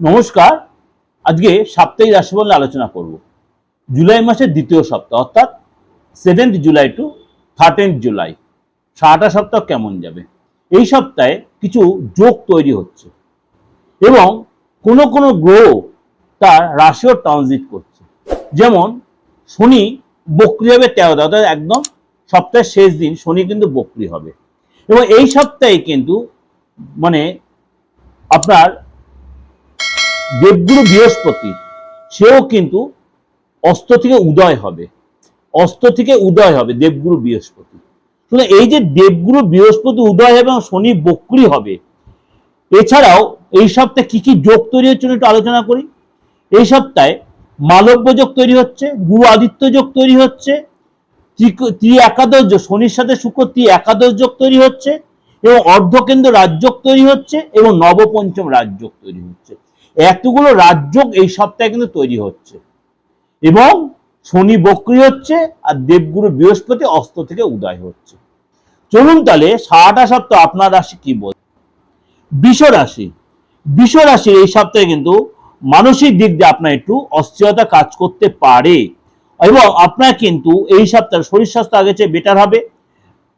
নমস্কার। আজকে সাপ্তাহিক রাশিফল আলোচনা করব। জুলাই মাসের দ্বিতীয় সপ্তাহ, অর্থাৎ seventh July to thirteenth July সারাটা সপ্তাহ কেমন যাবে? এই সপ্তাহে কিছু যোগ তৈরি হচ্ছে এবং কোনো কোনো গ্রহ তার রাশিও ট্রানজিট করছে। যেমন শনি বক্রি হবে তেরো অর্থাৎ একদম সপ্তাহের শেষ দিন শনি কিন্তু বক্রি হবে। এবং এই সপ্তাহে কিন্তু মানে আপনার দেবগুরু বৃহস্পতি, সেও কিন্তু অস্ত থেকে উদয় হবে। অস্ত থেকে উদয় হবে দেবগুরু বৃহস্পতি। শুধু এই যে দেবগুরু বৃহস্পতি উদয় হবে এবং শনি বক্রি হবে, এছাড়াও এই সপ্তাহে কি কি যোগ তৈরি হচ্ছে একটু আলোচনা করি। এই সপ্তাহে মালব্য যোগ তৈরি হচ্ছে, গুরু আদিত্য যোগ তৈরি হচ্ছে ত্রি একাদশ যোগ, শনির সাথে শুক্র ত্রি একাদশ যোগ তৈরি হচ্ছে, এবং অর্ধকেন্দ্র রাজযোগ তৈরি হচ্ছে, এবং নবপঞ্চম রাজযোগ তৈরি হচ্ছে। এতগুলো রাজযোগ এই সপ্তাহে কিন্তু তৈরি হচ্ছে। এবং শনি বক্রি হচ্ছে আর দেবগুরু বৃহস্পতি অস্ত থেকে উদয় হচ্ছে। চলুন তাহলে সারাটা সপ্তাহ আপনার রাশি কি বল? বিষ রাশি। বিষ রাশির এই সপ্তাহে কিন্তু মানসিক দিক দিয়ে আপনার একটু অস্থিরতা কাজ করতে পারে। এবং আপনার কিন্তু এই সপ্তাহে শরীর স্বাস্থ্য আগে চেয়ে বেটার হবে।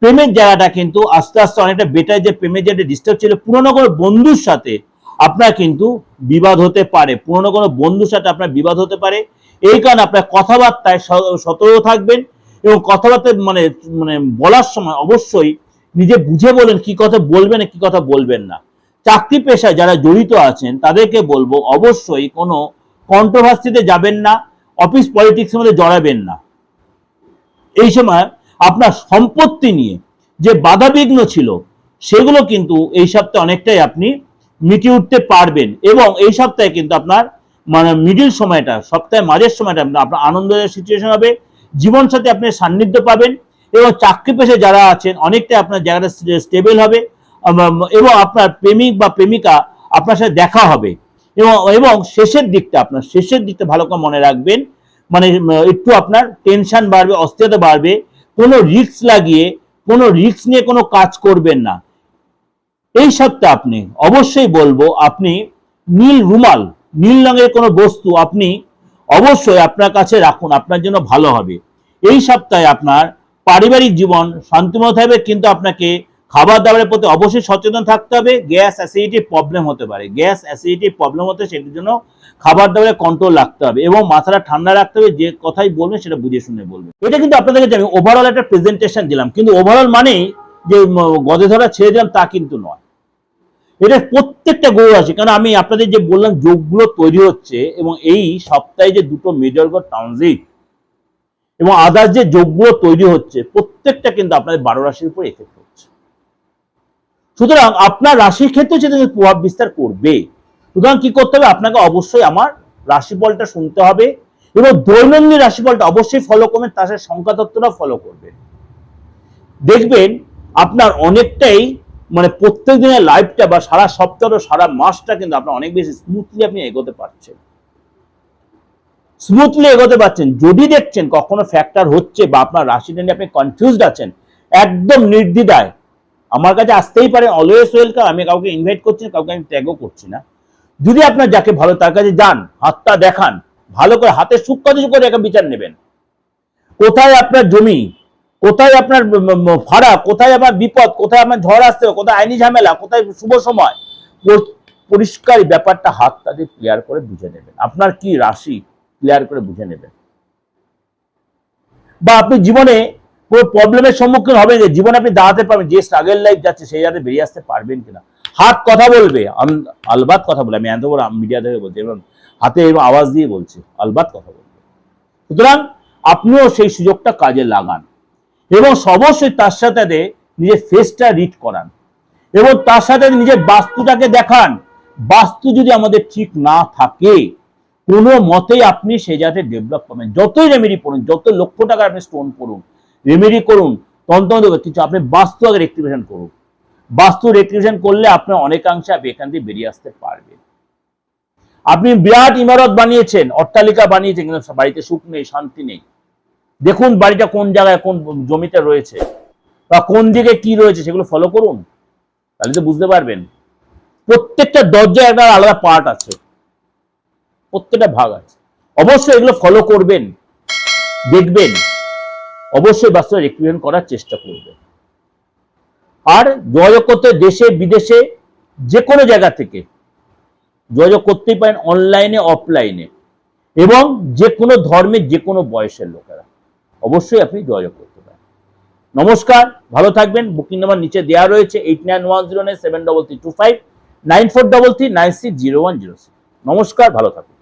প্রেমের জায়গাটা কিন্তু আস্তে আস্তে অনেকটা বেটার যে প্রেমের যে ডিস্টার্ব ছিল পুরোনো কোনো বন্ধুর সাথে আপনার কিন্তু বিবাদ হতে পারে। পুরনো কোনো বন্ধুর সাথে আপনার বিবাদ হতে পারে। এই কারণে আপনার কথাবার্তায় সতর্ক থাকবেন এবং কথাবার্তা মানে মানে বলার সময় অবশ্যই নিজে বুঝে বলেন কি কথা বলবেন কি কথা বলবেন না। চাকরি পেশায় যারা জড়িত আছেন, তাদেরকে বলব অবশ্যই কোনো কন্ট্রোভার্সিতে যাবেন না অফিস পলিটিক্সের মধ্যে জড়াবেন না। এই সময় আপনার সম্পত্তি নিয়ে যে বাধাবিঘ্ন ছিল, সেগুলো কিন্তু এই সপ্তাহে অনেকটাই আপনি মিটিয়ে উঠতে পারবেন। এবং এই সপ্তাহে কিন্তু আপনার মানে মিডিল সময়টা সপ্তাহে মাঝের সময়টা আপনার আনন্দের সিচুয়েশন হবে, জীবন সাথে আপনি সান্নিধ্য পাবেন, এবং চাকরি পেশে যারা আছেন, অনেকটাই আপনার জায়গাটা স্টেবল হবে এবং আপনার প্রেমিক বা প্রেমিকা আপনার সাথে দেখা হবে। এবং এবং শেষের দিকটা আপনার, শেষের দিকটা ভালো করে মনে রাখবেন মানে একটু আপনার টেনশন বাড়বে, অস্থিরতা বাড়বে, কোনো রিস্ক লাগিয়ে, কোনো রিস্ক নিয়ে কোনো কাজ করবেন না। এই সপ্তাহে আপনি, অবশ্যই বলব আপনি নীল রুমাল, নীল রঙের কোনো বস্তু আপনি অবশ্যই আপনার কাছে রাখুন, আপনার জন্য ভালো হবে। এই সপ্তাহে আপনার পারিবারিক জীবন শান্তিময় থাকবে কিন্তু আপনাকে খাবার দাবারের প্রতি অবশ্যই সচেতন থাকতে হবে, গ্যাস অ্যাসিডিটির প্রবলেম হতে পারে। গ্যাস অ্যাসিডিটির প্রবলেম হতে সেটির জন্য খাবার দাবারে কন্ট্রোল রাখতে হবে এবং মাথাটা ঠান্ডা রাখতে হবে, যে কথাই বলবেন সেটা বুঝে শুনে বলবেন। এটা কিন্তু আপনাদেরকে আমি ওভারঅল একটা প্রেজেন্টেশন দিলাম, কিন্তু ওভারঅল মানেই যে গদে ধরা ছেড়ে দিলাম, তা কিন্তু নয়। এটা প্রত্যেকটা গ্রহ আছে। কারণ আমি আপনাদের যে বললাম, যোগগুলো তৈরি হচ্ছে এবং এই সপ্তাহে যে দুটো মেজর গড ট্রানজিট এবং আদার্স যে যোগগুলো তৈরি হচ্ছে, প্রত্যেকটা কিন্তু আপনাদের বারো রাশির উপর এফেক্ট হচ্ছে। সুতরাং আপনার রাশির ক্ষেত্রে সেটা প্রভাব বিস্তার করবে। সুতরাং কি করতে হবে? আপনাকে অবশ্যই আমার রাশিফলটা শুনতে হবে এবং দৈনন্দিন রাশিফলটা অবশ্যই ফলো করবেন, তার সাথে সংখ্যা তত্ত্বটা ফলো করবেন। দেখবেন আপনার অনেকটাই মানে প্রত্যেক দিনের লাইফটা বা সারা সপ্তাহ, সারা মাসটা কিন্তু আপনার অনেক বেশি স্মুথলি আপনি এগোতে পারছেন। স্মুথলি এগোতে পারছেন। যদি দেখছেন কখনো ফ্যাক্টর হচ্ছে বা আপনার রাশিটা নিয়ে আপনি কনফিউজড আছেন, একদম নির্দ্বিধায়, আমার কাছে আসতেই পারে অলওয়েজ ওয়েলকাম আমি কাউকে ইনভাইট করছি না, কাউকে আমি ট্যাগও করছি না। যদি আপনার যাকে ভালো, তার কাছে যান, হাতটা দেখান, ভালো করে, হাতে সূক্ষ্ম করে একটা বিচার নেবেন। কোথায় আপনার জমি? কোথায় আপনার ভাড়া কোথায় আমার বিপদ, কোথায় আপনার ঝড় আসতে হবে কোথায় আইনি ঝামেলা, কোথায় শুভ সময়? পরিষ্কার ব্যাপারটা হাত দিয়ে ক্লিয়ার করে বুঝে নেবেন। আপনার কি রাশি ক্লিয়ার করে বুঝে নেবেন? বা আপনি জীবনে কোনো প্রবলেমের সম্মুখীন হবেন যে জীবনে আপনি দাঁড়াতে পারবেন, যে স্ট্রাগল লাইফ যাচ্ছে, সেই যাতে বেরিয়ে আসতে পারবেন কিনা? হাত কথা বলবে। আলবাত কথা বলে, আমি এত বড় মিডিয়া থেকে বলছি, এবং হাতে আওয়াজ দিয়ে বলছি, আলবাত কথা বলবে। সুতরাং আপনিও সেই সুযোগটা কাজে লাগান। এবং অবশ্যই তার সাথে নিজের ফেসটা রিড করান। এবং তার সাথে নিজের বাস্তুটাকে দেখান। বাস্তু যদি আমাদের ঠিক না থাকে, কোনো মতেই আপনি সেই জায়গাতে ডেভেলপ করবেন যতই রেমেডি করুন যত লক্ষ টাকার আপনি স্টোন করুন রেমেডি করুন তন্ত্র কিছু আপনি বাস্তু আগে রেক্টিভেশন করুন। বাস্তু রেক্টিভেশন করলে আপনার অনেকাংশে আপনি এখান থেকে বেরিয়ে আসতে পারবেন। আপনি বিরাট ইমারত বানিয়েছেন, অট্টালিকা বানিয়েছেন, কিন্তু বাড়িতে সুখ নেই, শান্তি নেই। দেখুন বাড়িটা কোন জায়গায়, কোন জমিতে রয়েছে বা কোন দিকে কি রয়েছে সেগুলো ফলো করুন। তাহলে তো বুঝতে পারবেন। প্রত্যেকটা দরজায় একটা আলাদা পার্ট আছে। প্রত্যেকটা ভাগ আছে। অবশ্যই এগুলো ফলো করবেন, দেখবেন। অবশ্যই বাস্তবে রেক্টিফিকেশন করার চেষ্টা করবেন। আর যোগাযোগ করতে দেশে, বিদেশে, যে কোনো জায়গা থেকে। যোগাযোগ করতেই পারেন অনলাইনে অফলাইনে এবং যে কোনো ধর্মের যে কোনো বয়সের লোকেরা। অবশ্যই আপনি যোগাযোগ করতে পারেন। নমস্কার, ভালো থাকবেন। বুকিং নাম্বার নিচে দেওয়া রয়েছে eight nine one zero nine seven double three two five nine four double three nine six zero one zero six নমস্কার, ভালো থাকুন